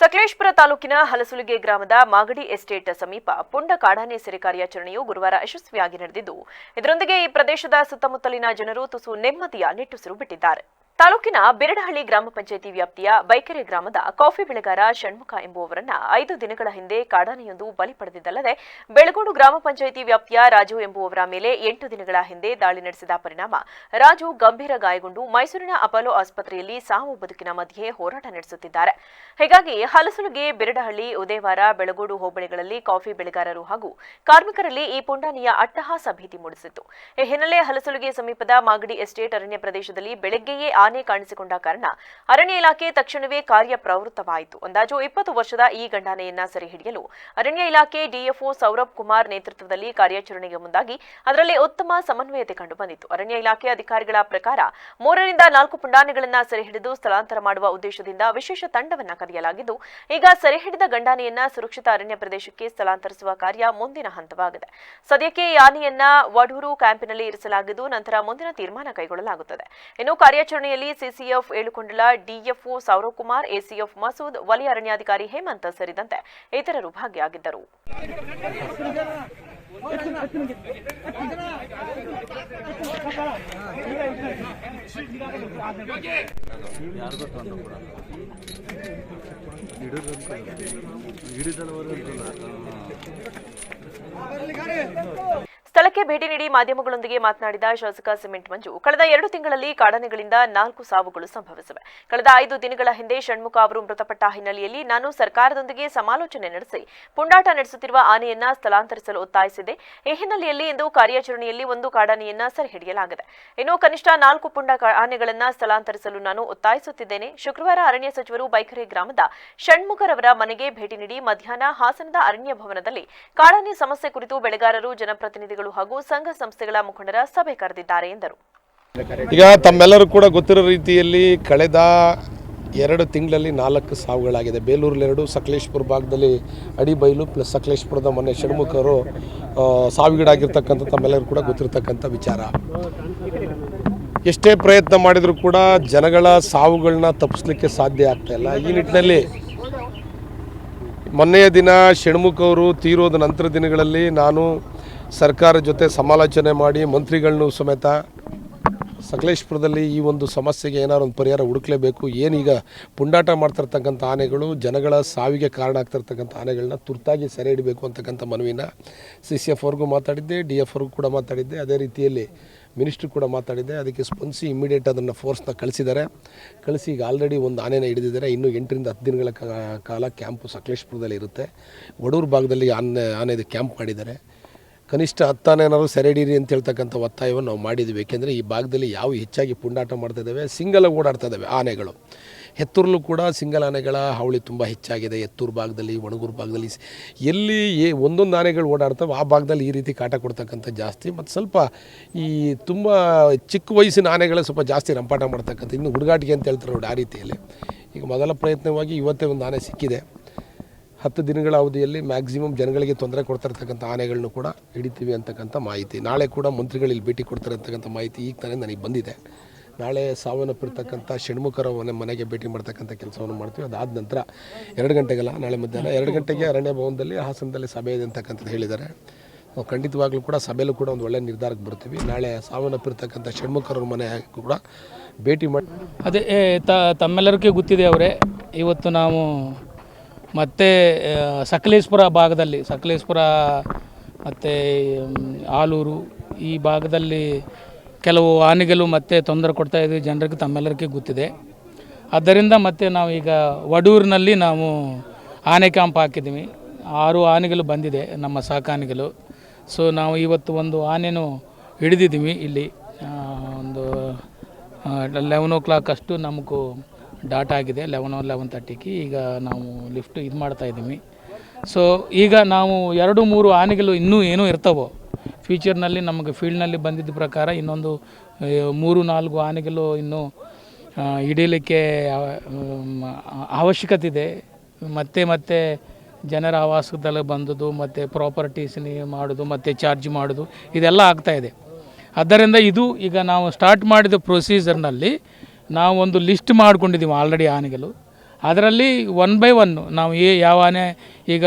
ಸಕಲೇಶ್ಪುರ ತಾಲೂಕಿನ ಹಲಸುಲಿಗೆ ಗ್ರಾಮದ ಮಾಗಡಿ ಎಸ್ಟೇಟ್ ಸಮೀಪ ಪುಂಡ ಕಾಡಾನೆ ಸೆರೆ ಕಾರ್ಯಾಚರಣೆಯು ಗುರುವಾರ ಯಶಸ್ವಿಯಾಗಿ ನಡೆದಿದ್ದು, ಇದರೊಂದಿಗೆ ಈ ಪ್ರದೇಶದ ಸುತ್ತಮುತ್ತಲಿನ ಜನರು ತುಸು ನೆಮ್ಮದಿಯ ನಿಟ್ಟುಸಿರು ಬಿಟ್ಟಿದ್ದಾರೆ. ತಾಲೂಕಿನ ಬಿರಡಹಳ್ಳಿ ಗ್ರಾಮ ಪಂಚಾಯಿತಿ ವ್ಯಾಪ್ತಿಯ ಬೈಕೆರೆ ಗ್ರಾಮದ ಕಾಫಿ ಬೆಳೆಗಾರ ಷಣ್ಮುಖ ಎಂಬುವವರನ್ನ ಐದು ದಿನಗಳ ಹಿಂದೆ ಕಾಡಾನೆಯೊಂದು ಬಲಿ ಪಡೆದಿದ್ದಲ್ಲದೆ ಬೆಳಗೋಡು ಗ್ರಾಮ ಪಂಚಾಯಿತಿ ವ್ಯಾಪ್ತಿಯ ರಾಜು ಎಂಬುವವರ ಮೇಲೆ ಎಂಟು ದಿನಗಳ ಹಿಂದೆ ದಾಳಿ ನಡೆಸಿದ ಪರಿಣಾಮ ರಾಜು ಗಂಭೀರ ಗಾಯಗೊಂಡು ಮೈಸೂರಿನ ಅಪೋಲೋ ಆಸ್ಪತ್ರೆಯಲ್ಲಿ ಸಾವು ಬದುಕಿನ ಮಧ್ಯೆ ಹೋರಾಟ ನಡೆಸುತ್ತಿದ್ದಾರೆ. ಹೀಗಾಗಿ ಹಲಸುಲುಗೆ ಬಿರಡಹಳ್ಳಿ, ಉದಯವಾರ, ಬೆಳಗೋಡು ಹೋಬಳಿಗಳಲ್ಲಿ ಕಾಫಿ ಬೆಳೆಗಾರರು ಹಾಗೂ ಕಾರ್ಮಿಕರಲ್ಲಿ ಈ ಪುಂಡಾನಿಯ ಅಟ್ಟಹಾಸ ಭೀತಿ ಮೂಡಿಸಿತ್ತು. ಈ ಹಿನ್ನೆಲೆ ಹಲಸುಲುಗೆ ಸಮೀಪದ ಮಾಗಡಿ ಎಸ್ಟೇಟ್ ಅರಣ್ಯ ಪ್ರದೇಶದಲ್ಲಿ ಬೆಳಗ್ಗೆಯೇ ಆನೆ ಕಾಣಿಸಿಕೊಂಡ ಕಾರಣ ಅರಣ್ಯ ಇಲಾಖೆ ತಕ್ಷಣವೇ ಕಾರ್ಯ ಪ್ರವೃತ್ತವಾಯಿತು ಅಂದಾಜು ಇಪ್ಪತ್ತು ವರ್ಷದ ಈ ಗಂಡಾನೆಯನ್ನ ಸೆರೆ ಹಿಡಿಯಲು ಅರಣ್ಯ ಇಲಾಖೆ ಡಿಎಫ್ಒ ಸೌರಭ್ ಕುಮಾರ್ ನೇತೃತ್ವದಲ್ಲಿ ಕಾರ್ಯಾಚರಣೆಗೆ ಮುಂದಾಗಿ ಅದರಲ್ಲಿ ಉತ್ತಮ ಸಮನ್ವಯತೆ ಕಂಡುಬಂದಿತ್ತು ಅರಣ್ಯ ಇಲಾಖೆ ಅಧಿಕಾರಿಗಳ ಪ್ರಕಾರ ಮೂರರಿಂದ ನಾಲ್ಕು ಪುಂಡಾನೆಗಳನ್ನ ಸೆರೆ ಹಿಡಿದು ಸ್ಥಳಾಂತರ ಮಾಡುವ ಉದ್ದೇಶದಿಂದ ವಿಶೇಷ ತಂಡವನ್ನ ಕರೆಯಲಾಗಿದ್ದು, ಈಗ ಸೆರೆ ಹಿಡಿದ ಗಂಡಾನೆಯನ್ನ ಸುರಕ್ಷಿತ ಅರಣ್ಯ ಪ್ರದೇಶಕ್ಕೆ ಸ್ಥಳಾಂತರಿಸುವ ಕಾರ್ಯ ಮುಂದಿನ ಹಂತವಾಗಿದೆ. ಸದ್ಯಕ್ಕೆ ಈ ಆನೆಯನ್ನ ವಡೂರು ಕ್ಯಾಂಪಿನಲ್ಲಿ ಇರಿಸಲಾಗಿದ್ದು, ನಂತರ ಮುಂದಿನ ತೀರ್ಮಾನ ಕೈಗೊಳ್ಳಲಾಗುತ್ತದೆ. ಇನ್ನು ಕಾರ್ಯಾಚರಣೆಯಲ್ಲಿ CCF Yelukondala DFO Sourav Kumar ACF Masood ವಲಯ ಅರಣ್ಯಾಧಿಕಾರಿ ಹೇಮಂತ್ ಸೇರಿದಂತೆ ಇತರರು ಭಾಗಿಯಾಗಿದ್ದರು ಸ್ಥಳಕ್ಕೆ ಭೇಟಿ ನೀಡಿ ಮಾಧ್ಯಮಗಳೊಂದಿಗೆ ಮಾತನಾಡಿದ ಶಾಸಕ ಸಿಮೆಂಟ್ ಮಂಜು, ಕಳೆದ ಎರಡು ತಿಂಗಳಲ್ಲಿ ಕಾಡಾನೆಗಳಿಂದ ನಾಲ್ಕು ಸಾವುಗಳು ಸಂಭವಿಸಿವೆ. ಕಳೆದ ಐದು ದಿನಗಳ ಹಿಂದೆ ಷಣ್ಮುಖ ಅವರು ಮೃತಪಟ್ಟ ಹಿನ್ನೆಲೆಯಲ್ಲಿ ನಾನು ಸರ್ಕಾರದೊಂದಿಗೆ ಸಮಾಲೋಚನೆ ನಡೆಸಿ, ಪುಂಡಾಟ ನಡೆಸುತ್ತಿರುವ ಆನೆಯನ್ನ ಸ್ಥಳಾಂತರಿಸಲು ಒತ್ತಾಯಿಸಿದೆ. ಈ ಹಿನ್ನೆಲೆಯಲ್ಲಿ ಇಂದು ಕಾರ್ಯಾಚರಣೆಯಲ್ಲಿ ಒಂದು ಕಾಡಾನೆಯನ್ನ ಸೆರೆ ಹಿಡಿಯಲಾಗಿದೆ ಇನ್ನು ಕನಿಷ್ಠ ನಾಲ್ಕು ಪುಂಡ ಆನೆಗಳನ್ನ ಸ್ಥಳಾಂತರಿಸಲು ನಾನು ಒತ್ತಾಯಿಸುತ್ತಿದ್ದೇನೆ. ಶುಕ್ರವಾರ ಅರಣ್ಯ ಸಚಿವರು ಬೈಕರೆ ಗ್ರಾಮದ ಷಣ್ಮುಖರವರ ಮನೆಗೆ ಭೇಟಿ ನೀಡಿ ಮಧ್ಯಾಹ್ನ ಹಾಸನದ ಅರಣ್ಯ ಭವನದಲ್ಲಿ ಕಾಡಾನೆ ಸಮಸ್ಯೆ ಕುರಿತು ಬೆಳೆಗಾರರು, ಜನಪ್ರತಿನಿಧಿಗಳು ಹಾಗೂ ಸಂಘ ಸಂಸ್ಥೆಗಳ ಮುಖಂಡರ ಸಭೆ ಕರೆದಿದ್ದಾರೆ ಎಂದರು. ಈಗ ತಮ್ಮೆಲ್ಲರೂ ಕೂಡ ಗೊತ್ತಿರೋ ರೀತಿಯಲ್ಲಿ ಕಳೆದ ಎರಡು ತಿಂಗಳಲ್ಲಿ ನಾಲ್ಕು ಸಾವುಗಳಾಗಿದೆ. ಬೇಲೂರಲ್ಲಿ ಸಕಲೇಶ್ಪುರ ಭಾಗದಲ್ಲಿ ಅಡಿಬೈಲು ಪ್ಲಸ್ ಸಕಲೇಶ್ಪುರದ ಮೊನ್ನೆ ಷಣ್ಮುಖರು ಸಾವಿಗೀಡಾಗಿರ್ತಕ್ಕಂಥ ತಮ್ಮೆಲ್ಲರೂ ಕೂಡ ಗೊತ್ತಿರತಕ್ಕಂಥ ವಿಚಾರ. ಎಷ್ಟೇ ಪ್ರಯತ್ನ ಮಾಡಿದರೂ ಕೂಡ ಜನಗಳ ಸಾವುಗಳನ್ನ ತಪ್ಪಿಸ್ಲಿಕ್ಕೆ ಸಾಧ್ಯ ಆಗ್ತಾ ಇಲ್ಲ. ಈ ನಿಟ್ಟಿನಲ್ಲಿ ಮೊನ್ನೆಯ ದಿನ ಷಣ್ಮುಖ ಅವರು ತೀರೋದ ನಂತರ ದಿನಗಳಲ್ಲಿ ನಾನು ಸರ್ಕಾರ ಜೊತೆ ಸಮಾಲೋಚನೆ ಮಾಡಿ ಮಂತ್ರಿಗಳನ್ನು ಸಮೇತ ಸಕಲೇಶ್ಪುರದಲ್ಲಿ ಈ ಒಂದು ಸಮಸ್ಯೆಗೆ ಏನಾದ್ರು ಒಂದು ಪರಿಹಾರ ಹುಡುಕಲೇಬೇಕು, ಏನೀಗ ಪುಂಡಾಟ ಮಾಡ್ತಿರ್ತಕ್ಕಂಥ ಆನೆಗಳು, ಜನಗಳ ಸಾವಿಗೆ ಕಾರಣ ಆಗ್ತಿರ್ತಕ್ಕಂಥ ಆನೆಗಳನ್ನ ತುರ್ತಾಗಿ ಸೆರೆ ಹಿಡಬೇಕು ಅಂತಕ್ಕಂಥ ಮನವಿನ ಸಿ ಸಿ ಎಫ್ ಅವ್ರಿಗೂ ಮಾತಾಡಿದ್ದೆ ಡಿ ಎಫ್ ಅವ್ರಿಗೂ ಕೂಡ ಮಾತಾಡಿದ್ದೆ. ಅದೇ ರೀತಿಯಲ್ಲಿ ಮಿನಿಸ್ಟ್ರು ಕೂಡ ಮಾತಾಡಿದ್ದೆ. ಅದಕ್ಕೆ ಸ್ಪಂದಿಸಿ ಇಮಿಡಿಯೇಟ್ ಅದನ್ನು ಫೋರ್ಸ್ನ ಕಳಿಸಿದ್ದಾರೆ. ಕಳಿಸಿ ಈಗ ಆಲ್ರೆಡಿ ಒಂದು ಆನೆನ ಹಿಡಿದಿದ್ದಾರೆ. ಇನ್ನೂ ಎಂಟರಿಂದ ಹತ್ತು ದಿನಗಳ ಕಾಲ ಕ್ಯಾಂಪು ಸಕಲೇಶ್ಪುರದಲ್ಲಿ ಇರುತ್ತೆ. ವಡೂರು ಭಾಗದಲ್ಲಿ ಆನೆ, ಆನೆದು ಕ್ಯಾಂಪ್ ಮಾಡಿದ್ದಾರೆ. ಕನಿಷ್ಠ ಹತ್ತಾನೇನಾದ್ರು ಸೆರೆಡಿರಿ ಅಂತ ಹೇಳ್ತಕ್ಕಂಥ ಒತ್ತಾಯವನ್ನು ನಾವು ಮಾಡಿದ್ವಿ ಏಕೆಂದರೆ ಈ ಭಾಗದಲ್ಲಿ ಯಾವ ಹೆಚ್ಚಾಗಿ ಪುಂಡಾಟ ಮಾಡ್ತಾ ಇದ್ದಾವೆ, ಸಿಂಗಲ್ ಓಡಾಡ್ತಾ ಇದ್ದಾವೆ ಆನೆಗಳು. ಹೆತ್ತೂರಲ್ಲೂ ಕೂಡ ಸಿಂಗಲ್ ಆನೆಗಳ ಹಾವಳಿ ತುಂಬ ಹೆಚ್ಚಾಗಿದೆ. ಎತ್ತೂರು ಭಾಗದಲ್ಲಿ ಒಣಗೂರು ಭಾಗದಲ್ಲಿ ಎಲ್ಲಿ ಏ ಒಂದೊಂದು ಆನೆಗಳು ಓಡಾಡ್ತಾವೆ ಆ ಭಾಗದಲ್ಲಿ ಈ ರೀತಿ ಕಾಟ ಕೊಡ್ತಕ್ಕಂಥ ಜಾಸ್ತಿ. ಮತ್ತು ಸ್ವಲ್ಪ ಈ ತುಂಬ ಚಿಕ್ಕ ವಯಸ್ಸಿನ ಆನೆಗಳೇ ಸ್ವಲ್ಪ ಜಾಸ್ತಿ ರಂಪಾಟ ಮಾಡ್ತಕ್ಕಂಥ, ಇನ್ನು ಹುಡುಗಾಟಿಗೆ ಅಂತ ಹೇಳ್ತಾರೆ ನೋಡಿ ಆ ರೀತಿಯಲ್ಲಿ. ಈಗ ಮೊದಲ ಪ್ರಯತ್ನವಾಗಿ ಇವತ್ತೇ ಒಂದು ಆನೆ ಸಿಕ್ಕಿದೆ. ಹತ್ತು ದಿನಗಳ ಅವಧಿಯಲ್ಲಿ ಮ್ಯಾಕ್ಸಿಮಮ್ ಜನಗಳಿಗೆ ತೊಂದರೆ ಕೊಡ್ತಾ ಇರ್ತಕ್ಕಂಥ ಆನೆಗಳನ್ನು ಕೂಡ ಹಿಡಿತೀವಿ ಅಂತಕ್ಕಂಥ ಮಾಹಿತಿ. ನಾಳೆ ಕೂಡ ಮಂತ್ರಿಗಳು ಭೇಟಿ ಕೊಡ್ತಾರೆ ಅಂತಕ್ಕಂಥ ಮಾಹಿತಿ ಈಗ ತಾನೇ ನನಗೆ ಬಂದಿದೆ. ನಾಳೆ ಸಾವನ್ನಪ್ಪಿರ್ತಕ್ಕಂಥ ಷಣ್ಮುಖರ ಮನೆ, ಮನೆಗೆ ಭೇಟಿ ಮಾಡ್ತಕ್ಕಂಥ ಕೆಲಸವನ್ನು ಮಾಡ್ತೀವಿ. ಅದಾದ ನಂತರ ಎರಡು ಗಂಟೆಗೆಲ್ಲ, ನಾಳೆ ಮಧ್ಯಾಹ್ನ ಎರಡು ಗಂಟೆಗೆ ಅರಣ್ಯ ಭವನದಲ್ಲಿ, ಹಾಸನದಲ್ಲಿ ಸಭೆ ಇದೆ ಅಂತಕ್ಕಂಥದ್ದು ಹೇಳಿದ್ದಾರೆ. ನಾವು ಖಂಡಿತವಾಗ್ಲೂ ಕೂಡ ಸಭೆಯಲ್ಲೂ ಕೂಡ ಒಂದು ಒಳ್ಳೆಯ ನಿರ್ಧಾರಕ್ಕೆ ಬರ್ತೀವಿ. ನಾಳೆ ಸಾವನ್ನಪ್ಪಿರ್ತಕ್ಕಂಥ ಷಣ್ಮುಖರ ಮನೆ ಕೂಡ ಭೇಟಿ ಮಾಡಿ ಅದೇ ತಮ್ಮೆಲ್ಲರಿಗೂ ಗೊತ್ತಿದೆ ಅವರೇ, ಇವತ್ತು ನಾವು ಮತ್ತೆ ಸಕಲೇಶ್ಪುರ ಭಾಗದಲ್ಲಿ, ಸಕಲೇಶ್ಪುರ ಮತ್ತು ಆಲೂರು ಈ ಭಾಗದಲ್ಲಿ ಕೆಲವು ಆನೆಗಳು ಮತ್ತೆ ತೊಂದರೆ ಕೊಡ್ತಾ ಇದ್ದೀವಿ ಜನರಿಗೆ, ತಮ್ಮೆಲ್ಲರಿಗೆ ಗೊತ್ತಿದೆ. ಆದ್ದರಿಂದ ಮತ್ತೆ ನಾವು ಈಗ ವಡೂರಿನಲ್ಲಿ ನಾವು ಆನೆ ಕ್ಯಾಂಪ್ ಹಾಕಿದ್ದೀವಿ. ಆರು ಆನೆಗಳು ಬಂದಿದೆ ನಮ್ಮ ಸಾಕಾನೆಗಳು. ಸೊ ನಾವು ಇವತ್ತು ಒಂದು ಆನೆನೂ ಹಿಡಿದಿದ್ದೀವಿ ಇಲ್ಲಿ. ಒಂದು ಲೆವೆನ್ ಓ ಕ್ಲಾಕ್ ಅಷ್ಟು ನಮಗೂ ಡಾಟ್ ಆಗಿದೆ ಲೆವೆನ್ ಲೆವೆನ್ ತರ್ಟಿಗೆ ಈಗ ನಾವು ಲಿಫ್ಟ್ ಇದು ಮಾಡ್ತಾ ಇದ್ದೀವಿ. ಸೊ ಈಗ ನಾವು ಎರಡು, ಮೂರು ಆನೆಗಳು ಇನ್ನೂ ಏನೂ ಇರ್ತವೋ ಫ್ಯೂಚರ್ನಲ್ಲಿ ನಮಗೆ ಫೀಲ್ಡ್ನಲ್ಲಿ ಬಂದಿದ್ದ ಪ್ರಕಾರ ಇನ್ನೊಂದು ಮೂರು, ನಾಲ್ಕು ಆನೆಗಳು ಇನ್ನೂ ಹಿಡೀಲಿಕ್ಕೆ ಅವಶ್ಯಕತೆ ಇದೆ ಮತ್ತೆ ಮತ್ತೆ ಜನರ ಆವಾಸದಲ್ಲಿ ಬಂದದ್ದು, ಮತ್ತು ಪ್ರಾಪರ್ಟೀಸ್ ಮಾಡೋದು, ಮತ್ತು ಚಾರ್ಜ್ ಮಾಡೋದು, ಇದೆಲ್ಲ ಆಗ್ತಾ ಇದೆ. ಆದ್ದರಿಂದ ಇದು ಈಗ ನಾವು ಸ್ಟಾರ್ಟ್ ಮಾಡಿದ ಪ್ರೊಸೀಜರ್ನಲ್ಲಿ ನಾವು ಒಂದು ಲಿಸ್ಟ್ ಮಾಡ್ಕೊಂಡಿದ್ದೀವಿ ಆಲ್ರೆಡಿ ಆನೆಗಳು. ಅದರಲ್ಲಿ ಒನ್ ಬೈ ಒನ್ನು ನಾವು ಏ ಯಾವ ಆನೆ ಈಗ